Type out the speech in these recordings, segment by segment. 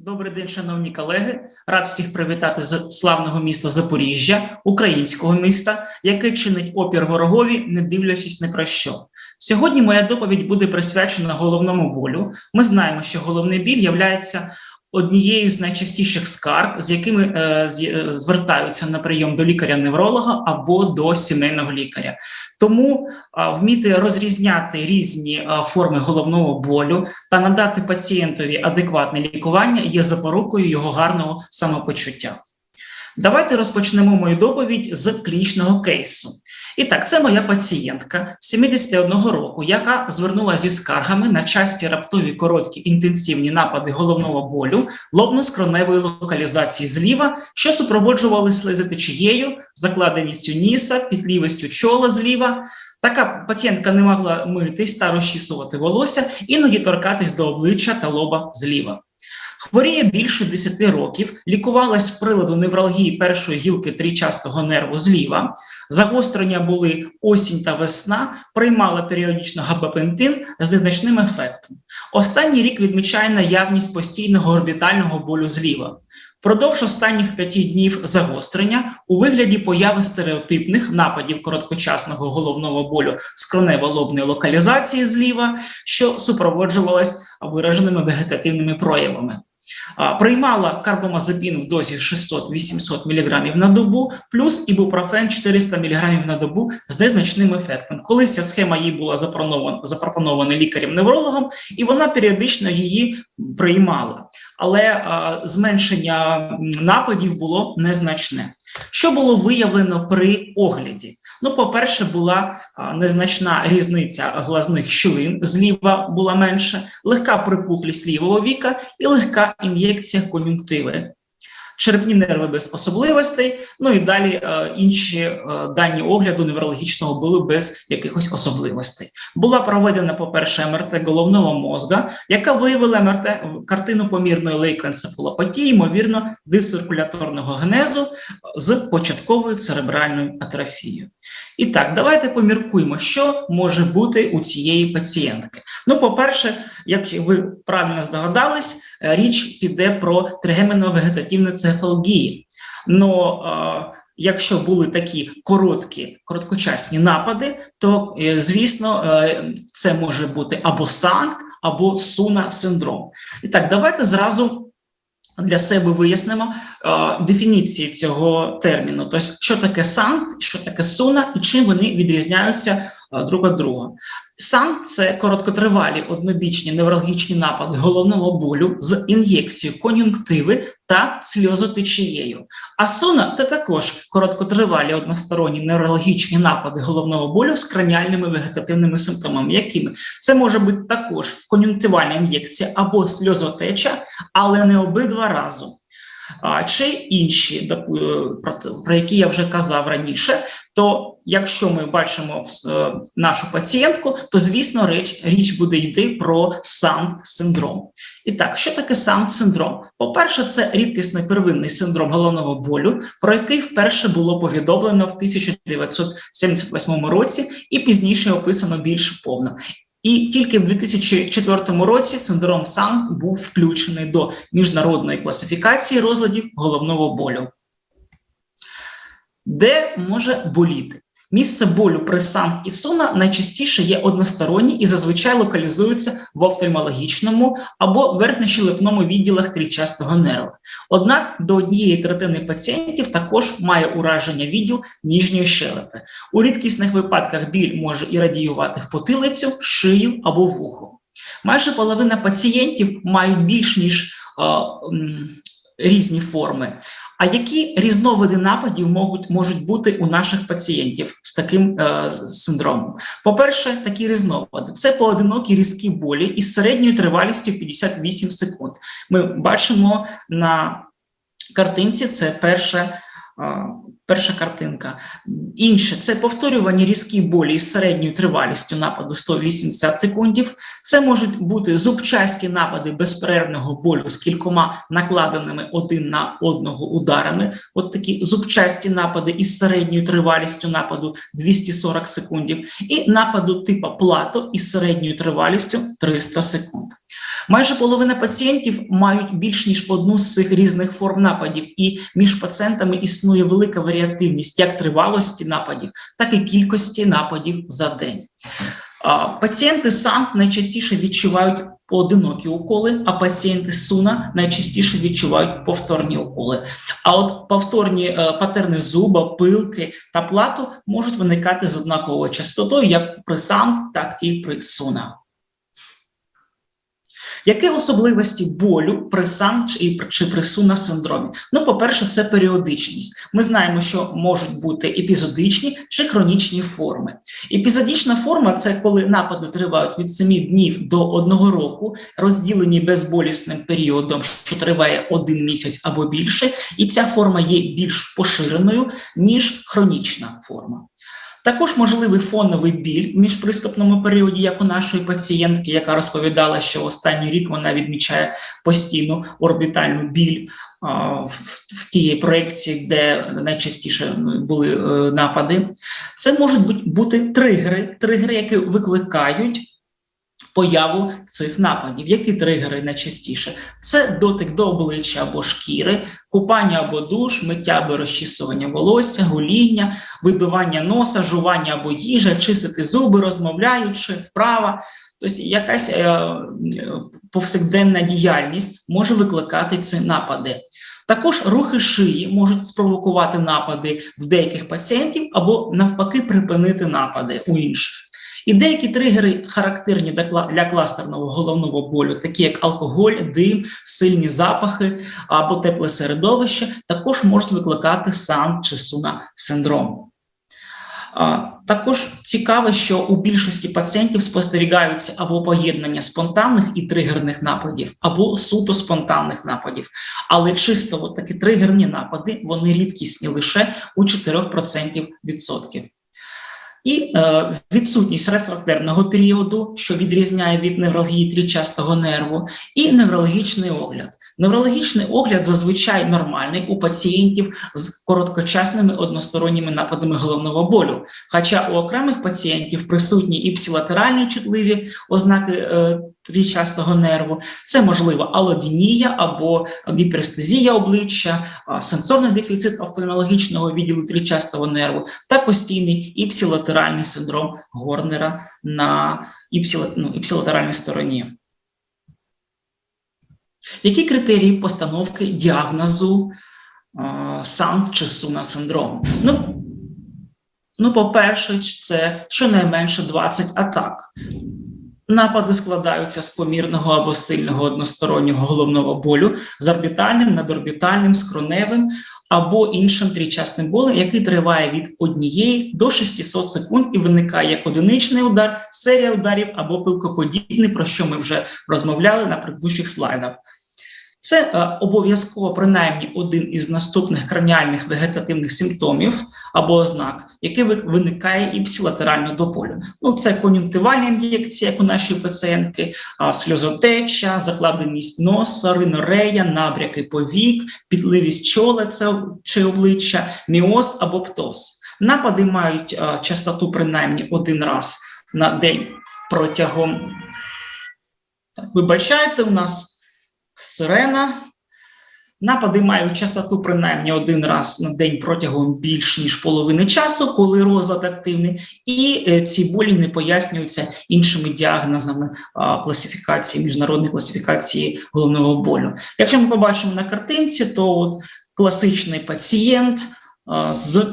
Добрий день, шановні колеги. Рад всіх привітати з славного міста Запоріжжя, українського міста, яке чинить опір ворогові, не дивлячись ні про що. Сьогодні моя доповідь буде присвячена головному болю. Ми знаємо, що головний біль являється однією з найчастіших скарг, з якими е, з- е, звертаються на прийом до лікаря-невролога або до сімейного лікаря. Тому е, вміти розрізняти різні е, форми головного болю та надати пацієнтові адекватне лікування є запорукою його гарного самопочуття. Давайте розпочнемо мою доповідь з клінічного кейсу. І так, це моя пацієнтка 71 року, яка звернулася зі скаргами на часті раптові короткі інтенсивні напади головного болю, лобно-скроневої локалізації зліва, що супроводжували слезотечією, закладеністю ніса, пітлівістю чола зліва. Така пацієнтка не могла митись та розчісувати волосся, іноді торкатись до обличчя та лоба зліва. Хворіє більше 10 років, лікувалась з приладу невралгії першої гілки трічастого нерву зліва. Загострення були осінь та весна, приймала періодично габапентин з незначним ефектом. Останній рік відмічає наявність постійного орбітального болю зліва. Впродовж останніх п'яти днів загострення у вигляді появи стереотипних нападів короткочасного головного болю скронево-лобної локалізації зліва, що супроводжувалась вираженими вегетативними проявами. Приймала карбамазепін в дозі 600-800 мг на добу, плюс ібупрофен 400 мг на добу з незначним ефектом. Колись ця схема їй була запропонована, запропонована лікарем-неврологом, і вона періодично її приймала. Але а, зменшення нападів було незначне. Що було виявлено при огляді? Ну, по-перше, була незначна різниця глазних щілин, зліва була менше, легка припухлість лівого віка і легка ін'єкція кон'юнктиви. Черепні нерви без особливостей, ну і далі е, інші е, дані огляду неврологічного були без якихось особливостей. Була проведена, по-перше, МРТ головного мозга, яка виявила МРТ картину помірної лейкоенцефалопатії, ймовірно, дисциркуляторного генезу з початковою церебральною атрофією. І так, давайте поміркуємо, що може бути у цієї пацієнтки. Ну, по-перше, як ви правильно здогадались, е, річ піде про тригеміно-вегетативну цефалгії. Но е, якщо були такі короткі, короткочасні напади, то е, звісно, е, це може бути або санкт, або суна синдром. І так, давайте зразу. Для себе вияснимо е, дефініції цього терміну, тобто, що таке санкт, що таке суна, і чим вони відрізняються е, друг від друга. Санкт – це короткотривалі однобічні неврологічні напади головного болю з ін'єкцією кон'юнктиви та сльозотечією. А суна це також короткотривалі односторонні неврологічні напади головного болю з краніальними вегетативними симптомами. Якими це може бути також кон'юнктивальна ін'єкція або сльозотеча, але не обидва разом. А, чи інші, е, про, які я вже казав раніше, то якщо ми бачимо е, нашу пацієнтку, то звісно річ, річ буде йти про санкт-синдром. І так, що таке санкт-синдром? По-перше, це рідкісний первинний синдром головного болю, про який вперше було повідомлено в 1978 році і пізніше описано більш повно. І тільки в 2004 році синдром САНК був включений до міжнародної класифікації розладів головного болю. Де може боліти? Місце болю при САНК і СУНА найчастіше є односторонні і зазвичай локалізуються в офтальмологічному або верхньощелепному відділах крічастого нерва. Однак до однієї третини пацієнтів також має ураження відділ ніжньої щелепи. У рідкісних випадках біль може і радіювати в потилицю, шию або вухо. Майже половина пацієнтів мають більш ніж е, різні форми. А які різновиди нападів можуть, можуть бути у наших пацієнтів з таким е, синдромом? По-перше, такі різновиди це поодинокі різкі болі із середньою тривалістю 58 секунд. Ми бачимо на картинці це перше. Перша картинка. Інше це повторювані різкі болі із середньою тривалістю нападу 180 секундів. Це можуть бути зубчасті напади безперервного болю з кількома накладеними один на одного ударами. От такі зубчасті напади із середньою тривалістю нападу 240 секундів, і нападу типу плато із середньою тривалістю 300 секунд. Майже половина пацієнтів мають більш ніж одну з цих різних форм нападів, і між пацієнтами існує велика варіативність як тривалості нападів, так і кількості нападів за день. Пацієнти САН найчастіше відчувають поодинокі уколи, а пацієнти СУНА найчастіше відчувають повторні уколи. А от повторні е, патерни зуба, пилки та плату можуть виникати з однаковою частотою як при САН, так і при СУНА. Які особливості болю при чи, чи при суна синдромі? Ну, по-перше, це періодичність. Ми знаємо, що можуть бути епізодичні чи хронічні форми. Епізодична форма це коли напади тривають від 7 днів до 1 року, розділені безболісним періодом, що триває один місяць або більше, і ця форма є більш поширеною, ніж хронічна форма. Також можливий фоновий біль в міжприступному періоді, як у нашої пацієнтки, яка розповідала, що останній рік вона відмічає постійну орбітальну біль а, в, в тій проекції, де найчастіше були е, напади. Це можуть бути тригери, тригери, які викликають. Появу цих нападів. Які тригери найчастіше? Це дотик до обличчя або шкіри, купання або душ, миття або розчісування волосся, гоління, видування носа, жування або їжа, чистити зуби, розмовляючи, вправа. Тобто якась е, повсякденна діяльність може викликати ці напади. Також рухи шиї можуть спровокувати напади в деяких пацієнтів або навпаки припинити напади у інших. І деякі тригери характерні для кластерного головного болю, такі як алкоголь, дим, сильні запахи або тепле середовище, також можуть викликати сан чи суна синдром. Також цікаво, що у більшості пацієнтів спостерігаються або поєднання спонтанних і тригерних нападів, або суто спонтанних нападів. Але чисто такі тригерні напади вони рідкісні лише у 4% відсотків. І е, відсутність рефрактерного періоду, що відрізняє від невралгії трічастого нерву, і неврологічний огляд. Неврологічний огляд зазвичай нормальний у пацієнтів з короткочасними односторонніми нападами головного болю. Хоча у окремих пацієнтів присутні і псилатеральні чутливі ознаки е, трічастого нерву, це можливо алодінія або гіперестезія обличчя, сенсорний дефіцит офтальмологічного відділу трічастого нерву та постійний іпсилатеральний синдром Горнера на ну, іпсилатеральній стороні. Які критерії постановки діагнозу САНД чи суна синдрому? Ну, ну по-перше, це щонайменше 20 атак. Напади складаються з помірного або сильного одностороннього головного болю з орбітальним, надорбітальним, скроневим або іншим трійчасним болем, який триває від однієї до 600 секунд і виникає як одиничний удар, серія ударів або пилкоподібний, про що ми вже розмовляли на предыдущих слайдах. Це е, обов'язково принаймні один із наступних краніальних вегетативних симптомів або ознак, який виникає і псилатерально до болю. Ну, це кон'юнктивальна ін'єкція, як у нашої пацієнтки, сльозотеча, закладеність носа, ринорея, набряки повік, підливість чола це, чи обличчя, міоз або птоз. Напади мають а, частоту принаймні один раз на день протягом. Так, Вибачайте, у нас сирена. Напади мають частоту принаймні один раз на день протягом більш ніж половини часу, коли розлад активний, і е, ці болі не пояснюються іншими діагнозами класифікації, міжнародної класифікації головного болю. Якщо ми побачимо на картинці, то от класичний пацієнт з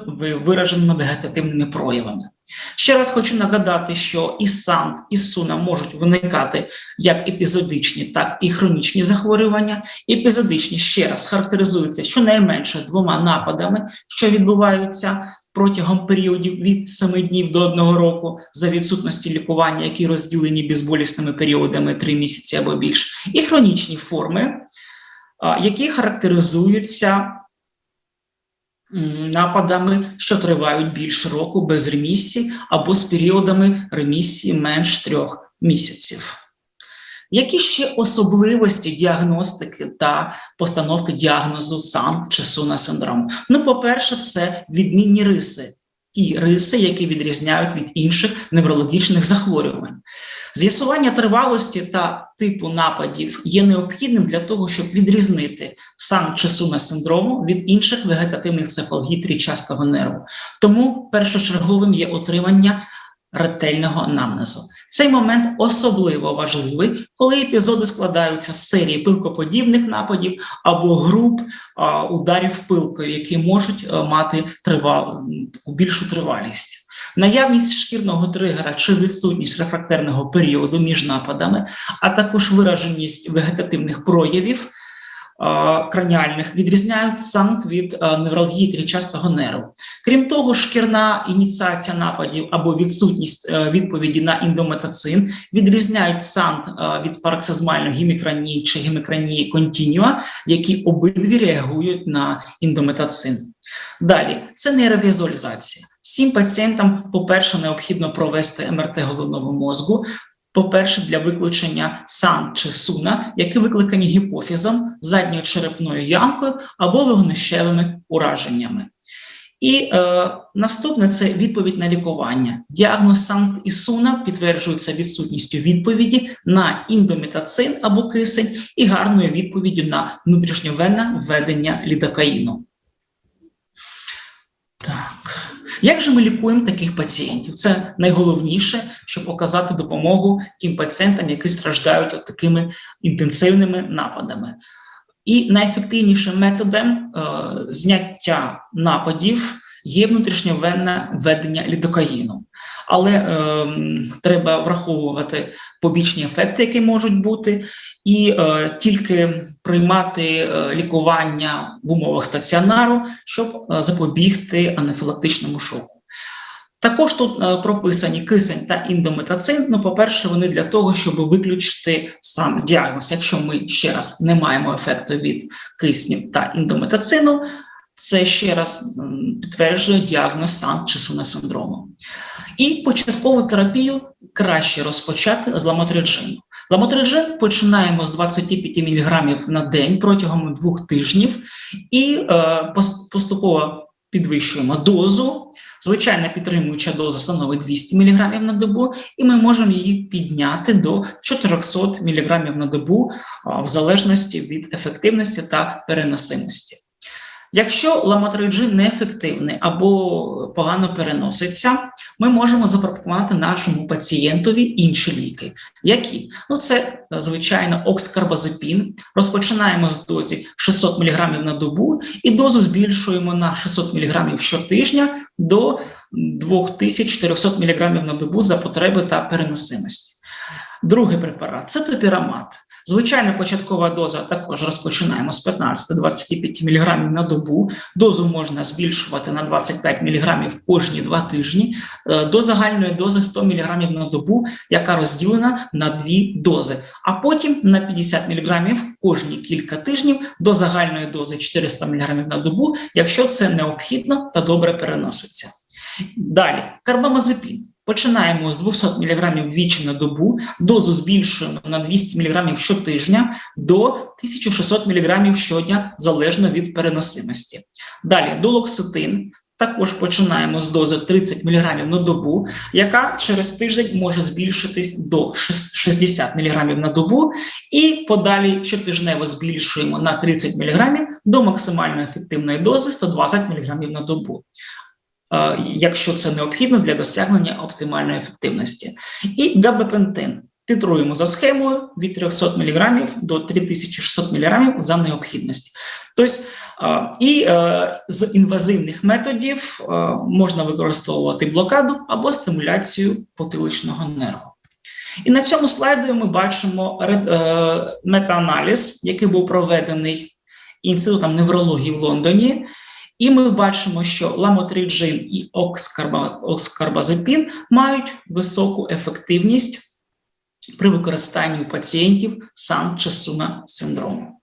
вираженими вегетативними проявами. Ще раз хочу нагадати, що і сан, і суна можуть виникати як епізодичні, так і хронічні захворювання. Епізодичні ще раз характеризуються щонайменше двома нападами, що відбуваються протягом періодів від 7 днів до 1 року за відсутності лікування, які розділені безболісними періодами 3 місяці або більш, і хронічні форми, які характеризуються нападами, що тривають більше року без ремісії, або з періодами ремісії менш трьох місяців. Які ще особливості діагностики та постановки діагнозу сам чи СУНА синдрому? Ну, по-перше, це відмінні риси, ті риси, які відрізняють від інших неврологічних захворювань. З'ясування тривалості та типу нападів є необхідним для того, щоб відрізнити сан чи суна синдрому від інших вегетативних цефалгій трічастого нерву. Тому першочерговим є отримання ретельного анамнезу. Цей момент особливо важливий, коли епізоди складаються з серії пилкоподібних нападів або груп а, ударів пилкою, які можуть а, мати тривал, таку більшу тривалість. Наявність шкірного тригера чи відсутність рефрактерного періоду між нападами, а також вираженість вегетативних проявів краніальних відрізняють санкт від невралгії трічастого нерву. Крім того, шкірна ініціація нападів або відсутність е, відповіді на індометацин відрізняють санкт е, від пароксизмальної гімікранії чи гімікранії контінюа, які обидві реагують на індометацин. Далі це нейровізуалізація. Всім пацієнтам, по-перше, необхідно провести МРТ головного мозку. По-перше, для виключення сан чи суна, які викликані гіпофізом, задньою черепною ямкою або вогнищевими ураженнями. І е, наступне це відповідь на лікування. Діагноз санкт і суна підтверджується відсутністю відповіді на індомітацин або кисень і гарною відповіддю на внутрішньовенне введення лідокаїну. Так. Як же ми лікуємо таких пацієнтів? Це найголовніше, щоб оказати допомогу тим пацієнтам, які страждають такими інтенсивними нападами. І найефективнішим методом е, зняття нападів є внутрішньовенне введення лідокаїну. Але е, треба враховувати побічні ефекти, які можуть бути, і е, тільки приймати е, лікування в умовах стаціонару, щоб е, запобігти анафілактичному шоку. Також тут е, прописані кисень та індометацин. Ну, по-перше, вони для того, щоб виключити сам діагноз. Якщо ми ще раз не маємо ефекту від кисню та індометацину, це ще раз підтверджує діагноз сан чи суна синдрому. І початкову терапію краще розпочати з ламотриджину. Ламотриджин починаємо з 25 мг на день протягом двох тижнів і е, поступово підвищуємо дозу. Звичайна підтримуюча доза становить 200 мг на добу, і ми можемо її підняти до 400 мг на добу в залежності від ефективності та переносимості. Якщо ламотриджин неефективний або погано переноситься, ми можемо запропонувати нашому пацієнтові інші ліки. Які? Ну, це звичайно окскарбазепін. Розпочинаємо з дозі 600 мг на добу і дозу збільшуємо на 600 мг щотижня до 2400 мг на добу за потреби та переносимості. Другий препарат це топірамат. Звичайна початкова доза також розпочинаємо з 15-25 мг на добу. Дозу можна збільшувати на 25 мг кожні два тижні е, до загальної дози 100 мг на добу, яка розділена на дві дози, а потім на 50 мг кожні кілька тижнів до загальної дози 400 мг на добу, якщо це необхідно та добре переноситься. Далі карбамазепін. Починаємо з 200 мг двічі на добу, дозу збільшуємо на 200 мг щотижня до 1600 мг щодня, залежно від переносимості. Далі долокситин. Також починаємо з дози 30 мг на добу, яка через тиждень може збільшитись до 60 мг на добу, і подалі щотижнево збільшуємо на 30 мг до максимально ефективної дози 120 мг на добу. Е, якщо це необхідно для досягнення оптимальної ефективності. І габапентин. Титруємо за схемою від 300 мг до 3600 мг за необхідності. Тобто, е, і е, з інвазивних методів можна використовувати блокаду або стимуляцію потиличного нерву. І на цьому слайді ми бачимо метааналіз, який був проведений Інститутом неврології в Лондоні. І ми бачимо, що ламотриджин і окскарба, окскарбазепін мають високу ефективність при використанні у пацієнтів сам чи суна синдрому.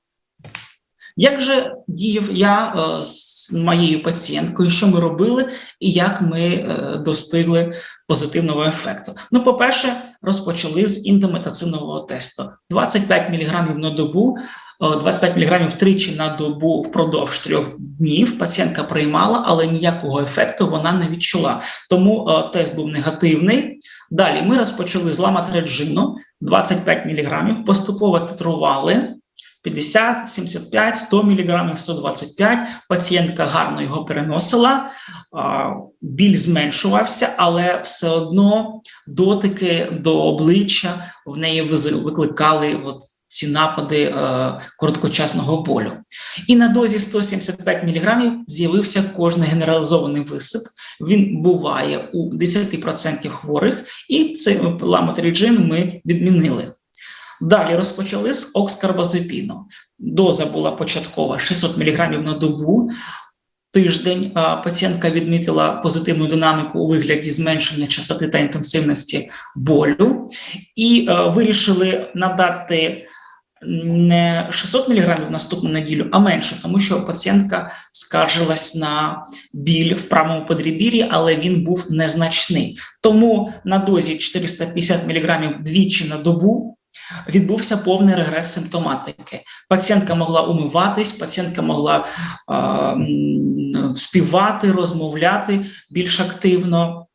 Як же діяв я е, з моєю пацієнткою, що ми робили і як ми е, достигли позитивного ефекту? Ну, по-перше, розпочали з індометацинового тесту: 25 мг на добу, 25 мг тричі на добу впродовж трьох днів. Пацієнтка приймала, але ніякого ефекту вона не відчула. Тому е, тест був негативний. Далі ми розпочали з ламатреджину 25 мг, поступово титрували. 50, 75, 100 мг, 125. Пацієнтка гарно його переносила, а, біль зменшувався, але все одно дотики до обличчя в неї викликали от ці напади е, короткочасного болю. І на дозі 175 мг з'явився кожний генералізований висип. Він буває у 10% хворих, і цей ламотріджин ми відмінили. Далі розпочали з окскарбазепіну. Доза була початкова 600 мг на добу. Тиждень пацієнтка відмітила позитивну динаміку у вигляді зменшення частоти та інтенсивності болю, і е, вирішили надати не 600 мг наступну неділю, а менше, тому що пацієнтка скаржилась на біль в правому подрібір'ї, але він був незначний. Тому на дозі 450 мг двічі на добу відбувся повний регрес симптоматики. Пацієнтка могла умиватись, пацієнтка могла м, співати, розмовляти більш активно,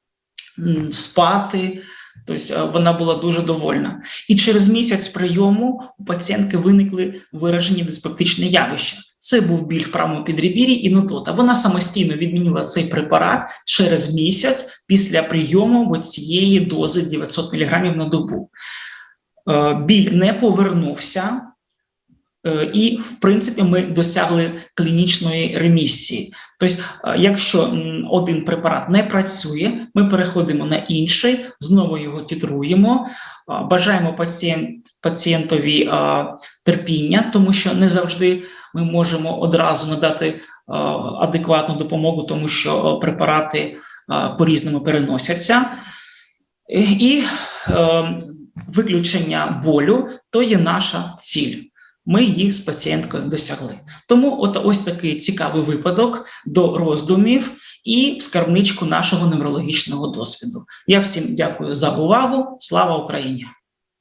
спати. Тобто е, вона була дуже довольна. І через місяць прийому у пацієнтки виникли виражені диспептичні явища. Це був біль в правому підребір'ї і нутота. Вона самостійно відмінила цей препарат через місяць після прийому цієї дози 900 мг на добу. Е, біль не повернувся, е, і, в принципі, ми досягли клінічної ремісії. Тобто, е, якщо один препарат не працює, ми переходимо на інший, знову його титруємо, бажаємо пацієнт, пацієнтові а, терпіння, тому що не завжди ми можемо одразу надати адекватну допомогу, тому що препарати по-різному переносяться. І, е, виключення болю то є наша ціль. Ми їх з пацієнткою досягли. Тому от ось такий цікавий випадок до роздумів і скарбничку нашого неврологічного досвіду. Я всім дякую за увагу. Слава Україні!